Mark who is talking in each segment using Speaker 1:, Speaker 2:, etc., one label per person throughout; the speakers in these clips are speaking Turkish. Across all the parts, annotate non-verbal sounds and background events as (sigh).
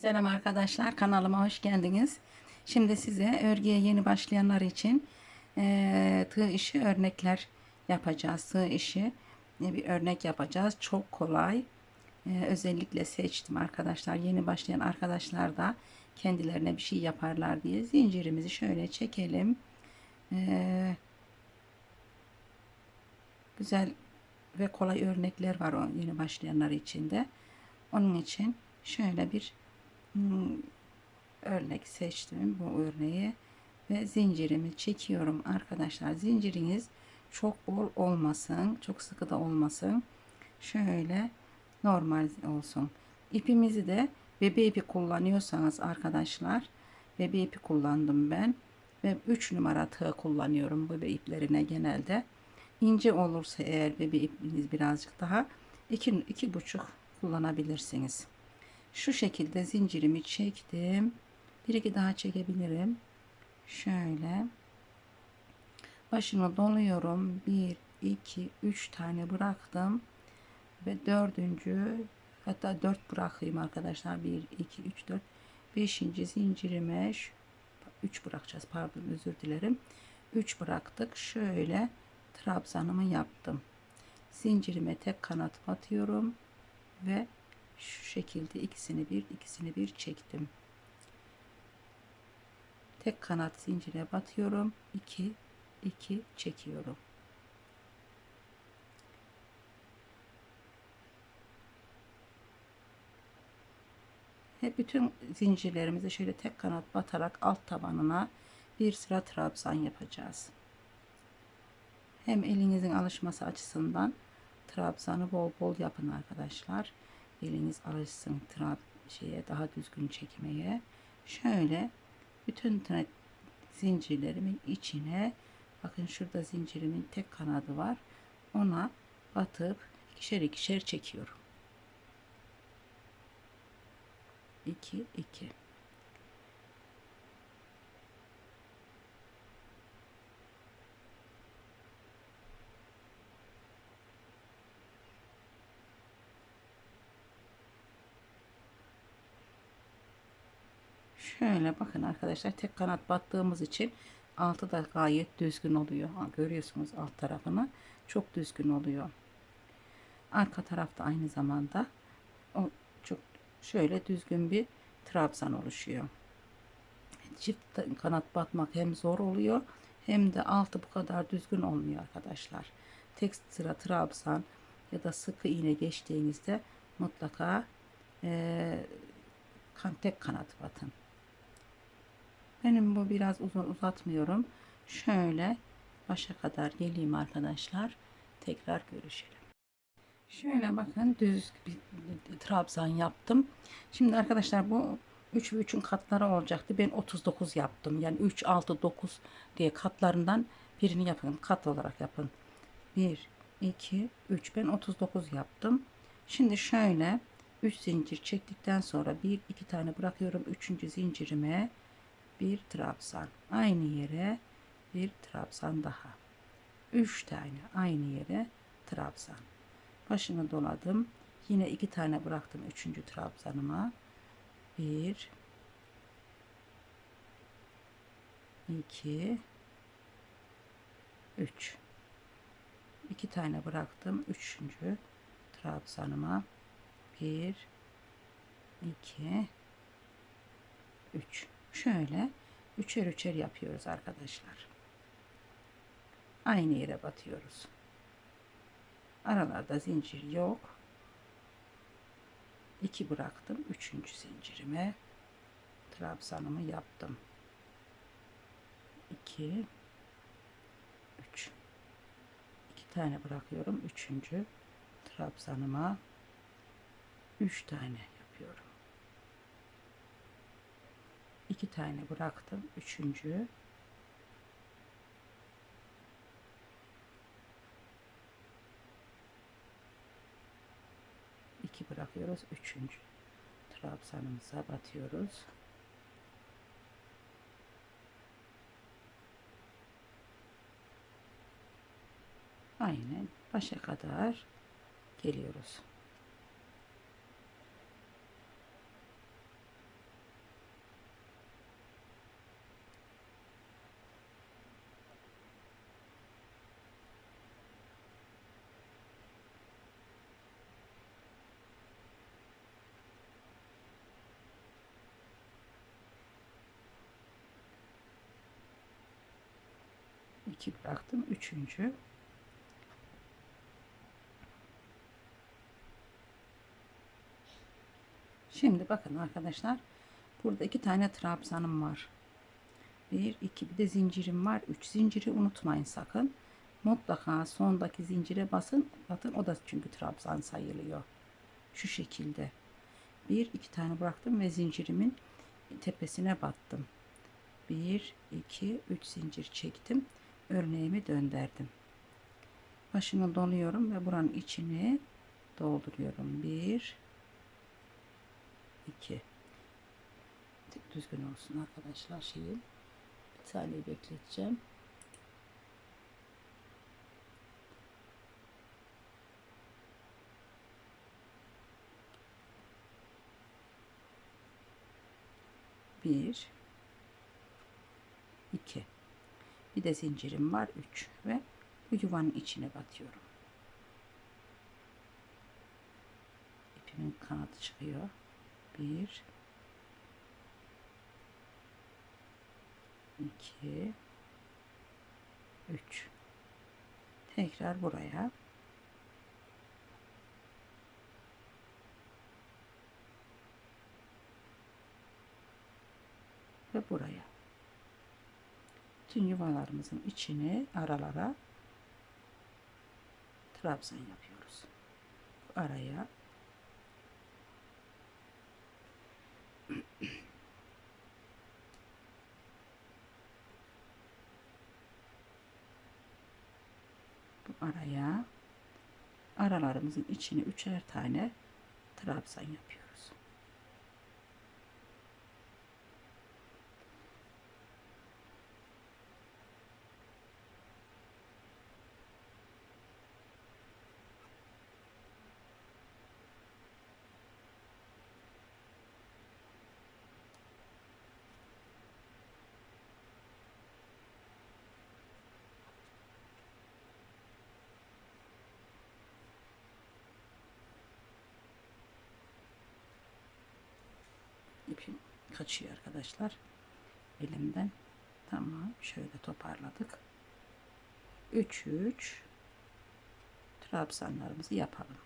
Speaker 1: Selam arkadaşlar kanalıma hoş geldiniz. Şimdi size örgüye yeni başlayanlar için eee tığ işi örnekler yapacağız. Tığ işi e, bir örnek yapacağız. Çok kolay. Eee, özellikle seçtim arkadaşlar. Yeni başlayan arkadaşlar da kendilerine bir şey yaparlar diye zincirimizi şöyle çekelim. Eee, güzel ve kolay örnekler var o yeni başlayanlar için de. Onun için şöyle bir örnek seçtim bu örneği ve zincirimi çekiyorum arkadaşlar. Zinciriniz çok bol olmasın, çok sıkı da olmasın. Şöyle normal olsun. İpimizi de bebe ipi kullanıyorsanız arkadaşlar bebe ipi kullandım ben ve 3 numara tığ kullanıyorum bebe iplerine genelde. İnce olursa eğer bebe ipiniz birazcık daha iki, iki buçuk kullanabilirsiniz. Şu şekilde zincirimi çektim. Bir iki daha çekebilirim. Şöyle. Başını doluyorum. Bir, iki, üç tane bıraktım. Ve dördüncü hatta dört bırakayım arkadaşlar. Bir, iki, üç, dört. Beşinci zincirime üç bırakacağız. Pardon özür dilerim. Üç bıraktık. Şöyle trabzanımı yaptım. Zincirime tek kanat batıyorum ve şu şekilde ikisini bir ikisini bir çektim. Tek kanat zincire batıyorum. 2 2 çekiyorum. Hep bütün zincirlerimizi şöyle tek kanat batarak alt tabanına bir sıra trabzan yapacağız. Hem elinizin alışması açısından trabzanı bol bol yapın arkadaşlar. Eliniz alışsın trab şeye daha düzgün çekmeye. Şöyle bütün zincirlerimin içine bakın şurada zincirimin tek kanadı var. Ona batıp ikişer ikişer çekiyorum. 2 2 Şöyle bakın arkadaşlar tek kanat battığımız için altı da gayet düzgün oluyor. Görüyorsunuz alt tarafını çok düzgün oluyor. Arka tarafta aynı zamanda o çok şöyle düzgün bir trabzan oluşuyor. Çift kanat batmak hem zor oluyor hem de altı bu kadar düzgün olmuyor arkadaşlar. Tek sıra trabzan ya da sıkı iğne geçtiğinizde mutlaka e, tek kanat batın. Benim bu biraz uzun uzatmıyorum. Şöyle başa kadar geleyim arkadaşlar. Tekrar görüşelim. Şöyle bakın düz bir trabzan yaptım. Şimdi arkadaşlar bu 3 ve 3'ün katları olacaktı. Ben 39 yaptım. Yani 3, 6, 9 diye katlarından birini yapın. Kat olarak yapın. 1, 2, 3. Ben 39 yaptım. Şimdi şöyle 3 zincir çektikten sonra 1, 2 tane bırakıyorum. 3. zincirime bir trabzan. Aynı yere bir trabzan daha. Üç tane aynı yere trabzan. Başını doladım. Yine iki tane bıraktım üçüncü trabzanıma. Bir iki üç. İki tane bıraktım üçüncü trabzanıma. Bir iki üç şöyle üçer üçer yapıyoruz arkadaşlar. Aynı yere batıyoruz. Aralarda zincir yok. İki bıraktım. Üçüncü zincirime trabzanımı yaptım. İki, üç. İki tane bırakıyorum. Üçüncü trabzanıma üç tane yapıyorum iki tane bıraktım. Üçüncü. iki bırakıyoruz. Üçüncü trabzanımıza batıyoruz. Aynen başa kadar geliyoruz. 2 bıraktım. Üçüncü. Şimdi bakın arkadaşlar. Burada iki tane trabzanım var. Bir, iki bir de zincirim var. Üç zinciri unutmayın sakın. Mutlaka sondaki zincire basın. Bakın o da çünkü trabzan sayılıyor. Şu şekilde. Bir, iki tane bıraktım ve zincirimin tepesine battım. Bir, iki, üç zincir çektim. Örneğimi döndürdüm. Başını doluyorum ve buranın içini dolduruyorum. Bir, iki. Düzgün olsun arkadaşlar şeyim. Bir saniye bekleteceğim. Bir, iki. Bir de zincirim var. Üç ve bu yuvanın içine batıyorum. İpimin kanadı çıkıyor. Bir, iki, üç. Tekrar buraya. Ve buraya. Tüm yuvalarımızın içine aralara trabzan yapıyoruz. Bu araya bu araya aralarımızın içine üçer tane trabzan yapıyoruz. İpim kaçıyor arkadaşlar. Elimden. Tamam şöyle toparladık. 3 3 trabzanlarımızı yapalım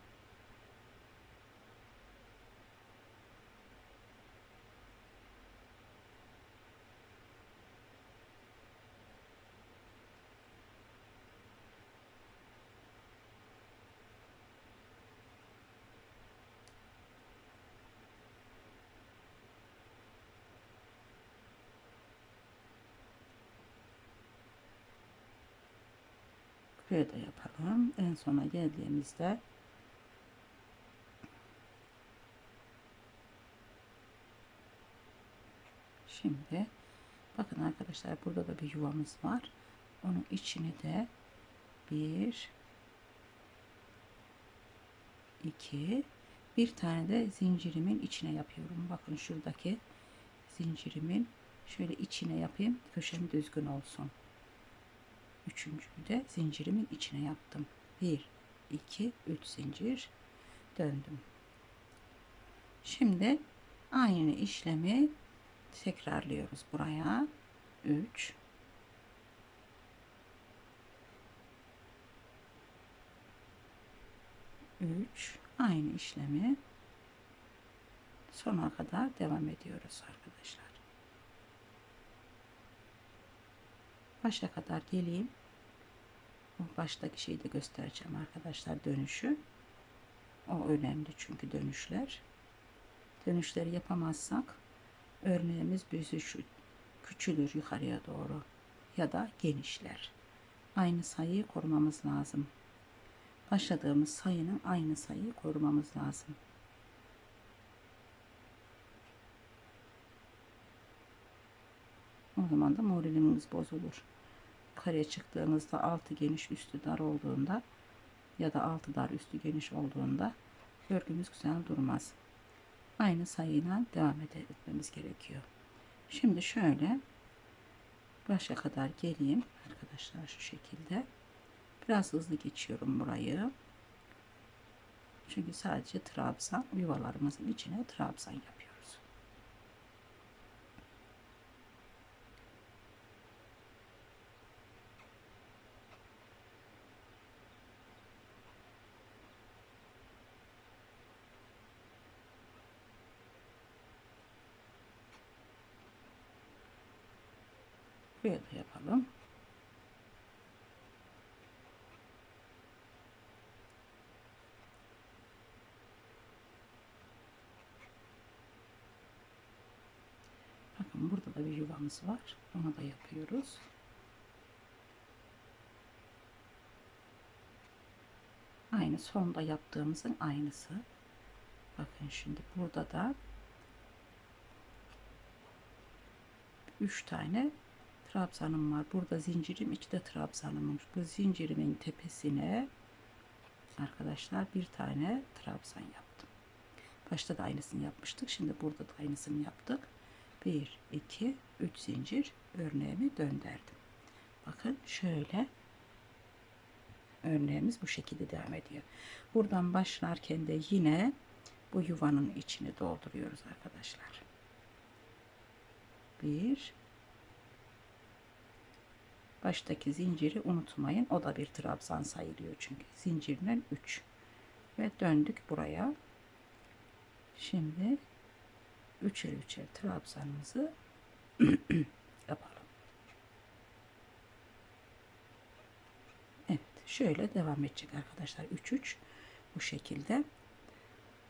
Speaker 1: Da yapalım. En sona geldiğimizde Şimdi bakın arkadaşlar burada da bir yuvamız var. Onun içini de bir iki bir tane de zincirimin içine yapıyorum. Bakın şuradaki zincirimin şöyle içine yapayım. Köşem düzgün olsun. Üçüncüyü de zincirimin içine yaptım. 1, 2, 3 zincir döndüm. Şimdi aynı işlemi tekrarlıyoruz buraya. 3 3 aynı işlemi sona kadar devam ediyoruz arkadaşlar. Başa kadar geleyim. Baştaki şeyi de göstereceğim arkadaşlar dönüşü. O önemli çünkü dönüşler. Dönüşleri yapamazsak örneğimiz büzüşü küçülür yukarıya doğru ya da genişler. Aynı sayıyı korumamız lazım. Başladığımız sayının aynı sayıyı korumamız lazım. Zaman da moralimiz bozulur yukarıya çıktığınızda altı geniş üstü dar olduğunda ya da altı dar üstü geniş olduğunda örgümüz güzel durmaz. Aynı sayıyla devam etmemiz gerekiyor. Şimdi şöyle başa kadar geleyim arkadaşlar şu şekilde. Biraz hızlı geçiyorum burayı. Çünkü sadece trabzan yuvalarımızın içine trabzan yapıyoruz. Da yapalım. Bakın burada da bir yuvamız var. Onu da yapıyoruz. Aynı sonda yaptığımızın aynısı. Bakın şimdi burada da 3 tane trabzanım var. Burada zincirim, içte trabzanım var. Bu zincirimin tepesine arkadaşlar bir tane trabzan yaptım. Başta da aynısını yapmıştık. Şimdi burada da aynısını yaptık. 1, 2, 3 zincir örneğimi döndürdüm. Bakın şöyle örneğimiz bu şekilde devam ediyor. Buradan başlarken de yine bu yuvanın içini dolduruyoruz arkadaşlar. Bir baştaki zinciri unutmayın. O da bir trabzan sayılıyor çünkü. Zincirden 3 ve döndük buraya. Şimdi üçer üçer trabzanımızı (clears throat) yapalım. Evet, şöyle devam edecek arkadaşlar. 3 3 bu şekilde.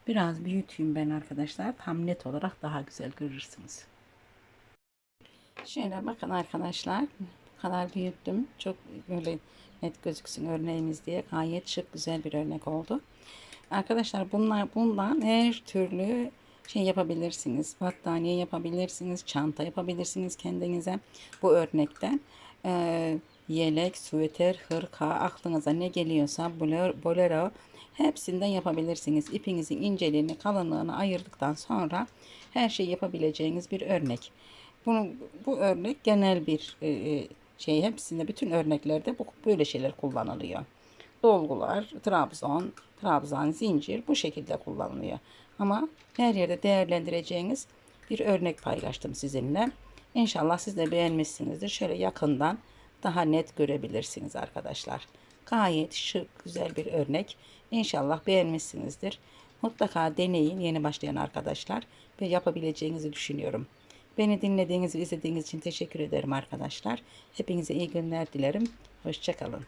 Speaker 1: Biraz büyüteyim ben arkadaşlar. Tam net olarak daha güzel görürsünüz. Şöyle bakın arkadaşlar. Kadar büyüttüm. Çok böyle net gözüksün örneğimiz diye. Gayet şık güzel bir örnek oldu. Arkadaşlar bunlar bundan her türlü şey yapabilirsiniz. Battaniye yapabilirsiniz. Çanta yapabilirsiniz kendinize. Bu örnekten. Ee, yelek, süveter, hırka aklınıza ne geliyorsa bolero, hepsinden yapabilirsiniz. İpinizin inceliğini, kalınlığını ayırdıktan sonra her şeyi yapabileceğiniz bir örnek. Bunu, bu örnek genel bir e, şey hepsinde bütün örneklerde bu böyle şeyler kullanılıyor. Dolgular, trabzon, trabzan, zincir bu şekilde kullanılıyor. Ama her yerde değerlendireceğiniz bir örnek paylaştım sizinle. İnşallah siz de beğenmişsinizdir. Şöyle yakından daha net görebilirsiniz arkadaşlar. Gayet şık, güzel bir örnek. İnşallah beğenmişsinizdir. Mutlaka deneyin yeni başlayan arkadaşlar ve yapabileceğinizi düşünüyorum. Beni dinlediğiniz ve izlediğiniz için teşekkür ederim arkadaşlar. Hepinize iyi günler dilerim. Hoşçakalın.